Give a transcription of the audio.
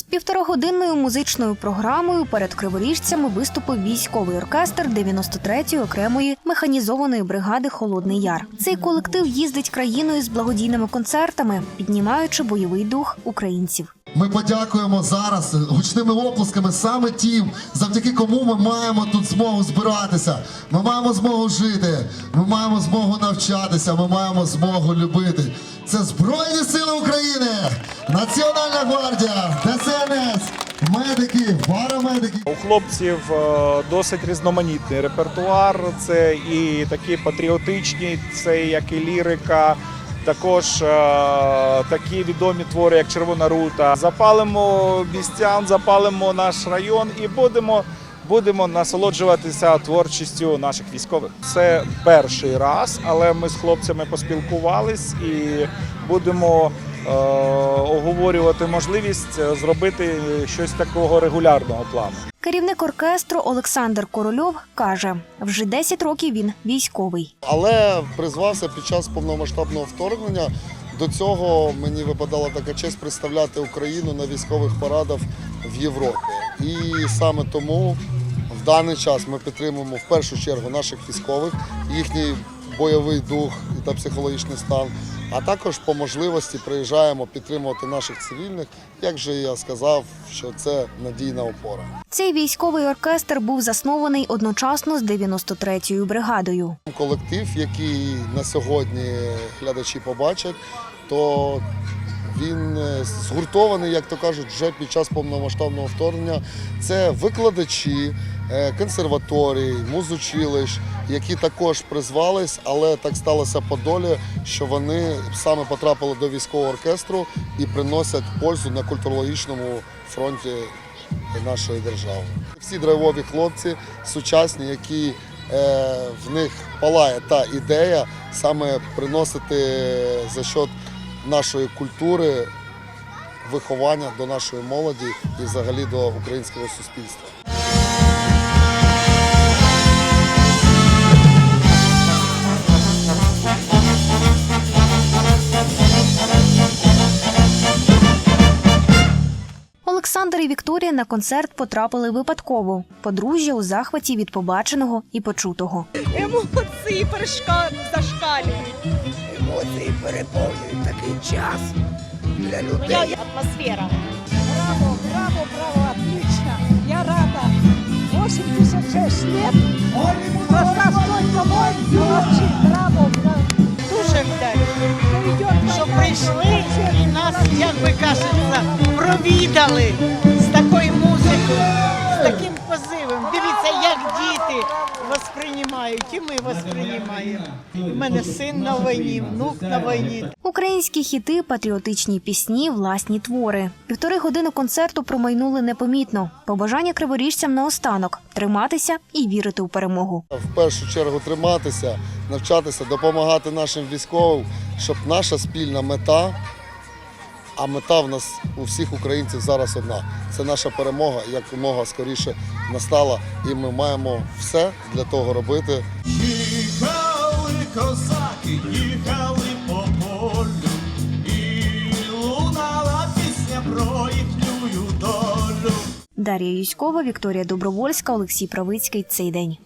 Півторагодинною музичною програмою перед криворіжцями виступив військовий оркестр 93-ї окремої механізованої бригади Холодний Яр. Цей колектив їздить країною з благодійними концертами, піднімаючи бойовий дух українців. Ми подякуємо зараз гучними оплесками саме тим, завдяки кому ми маємо тут змогу збиратися. Ми маємо змогу жити, ми маємо змогу навчатися, ми маємо змогу любити. Це Збройні Сили Національна гвардія, ДСНС, медики, парамедики. У хлопців е, досить різноманітний репертуар. Це і такі патріотичні, це як і лірика. Також е, такі відомі твори, як Червона рута. Запалимо містян, запалимо наш район і будемо, будемо насолоджуватися творчістю наших військових. Це перший раз, але ми з хлопцями поспілкувались і будемо оговорювати можливість е, зробити щось такого регулярного плану. Керівник оркестру Олександр Корольов каже: вже 10 років він військовий. Але призвався під час повномасштабного вторгнення. До цього мені випадала така честь представляти Україну на військових парадах в Європі. І саме тому в даний час ми підтримуємо в першу чергу наших військових, їхній бойовий дух та психологічний стан. А також по можливості приїжджаємо підтримувати наших цивільних. Як же я сказав, що це надійна опора. Цей військовий оркестр був заснований одночасно з 93-ю бригадою. колектив, який на сьогодні глядачі побачать, то він е, згуртований, як то кажуть, вже під час повномасштабного вторгнення. Це викладачі консерваторій, музучилищ, які також призвались, але так сталося по долі, що вони саме потрапили до військового оркестру і приносять пользу на культурологічному фронті нашої держави. Всі драйвові хлопці сучасні, які е, в них палає та ідея саме приносити за счет нашої культури виховання до нашої молоді і взагалі до українського суспільства. Олександр і Вікторія на концерт потрапили випадково. Подружжя у захваті від побаченого і почутого. Емоції перешка... зашкалюють. Емоції переповнюють такий час для людей. Атмосфера. Браво, браво, браво, отлично. Я рада. 86 лет. Просто провідали з такою музикою, з таким позивом. Дивіться, як діти восприймають, і ми восприймаємо. У мене син на війні, внук на війні. Українські хіти, патріотичні пісні, власні твори. Півтори години концерту промайнули непомітно. Побажання криворіжцям наостанок триматися і вірити у перемогу. В першу чергу триматися, навчатися, допомагати нашим військовим, щоб наша спільна мета, а мета в нас у всіх українців зараз одна. Це наша перемога, якомога скоріше настала, і ми маємо все для того робити. Їхали козаки, їхали по полю, і лунала пісня про їхню долю. Дар'я Юськова, Вікторія Добровольська, Олексій Правицький. Цей день.